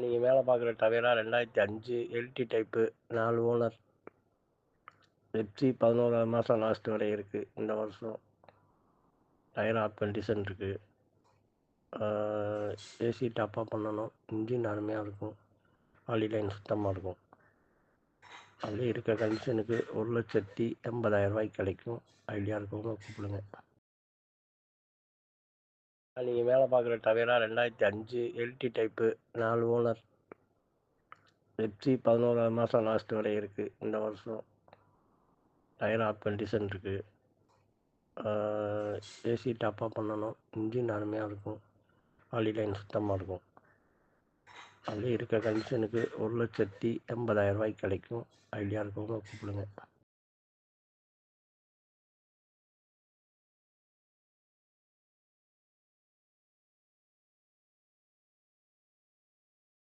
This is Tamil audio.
நீங்கள் வேலை பார்க்குற டவேரா ரெண்டாயிரத்தி அஞ்சு எல்டி டைப்பு நாலு ஓனர் வெப்சி பதினோராவது மாதம் லாஸ்ட் வரை இருக்குது இந்த வருஷம். டயர் ஆஃப் கண்டிஷன் இருக்குது ஏசி டாப்பாக பண்ணணும். இன்ஜின் அருமையாக இருக்கும். ஆலி லைன் சுத்தமாக இருக்கும். அப்படியே இருக்க கண்டிஷனுக்கு ஒரு லட்சத்தி எண்பதாயிரம் ரூபாய்க்கு கிடைக்கும். ஐடியா இருக்கவங்க கூப்பிடுங்க. நீங்கள் வேலை பார்க்குற டவேரா ரெண்டாயிரத்தி அஞ்சு எல்டி டைப்பு நாலு ஓனர் எஃப்சி பதினோராவது மாதம் லாஸ்ட் வரை இருக்குது இந்த வருஷம். டயர் ஆஃப் கண்டிஷன் இருக்குது ஏசி டாப்பாக பண்ணணும். இன்ஜின் அருமையாக இருக்கும். ஆலி லைன் சுத்தமாக இருக்கும். அப்படியே இருக்க கண்டிஷனுக்கு ஒரு லட்சத்தி எண்பதாயிரம் ரூபாய்க்கு கிடைக்கும். ஐடியா இருக்கவங்க கூப்பிடுங்க.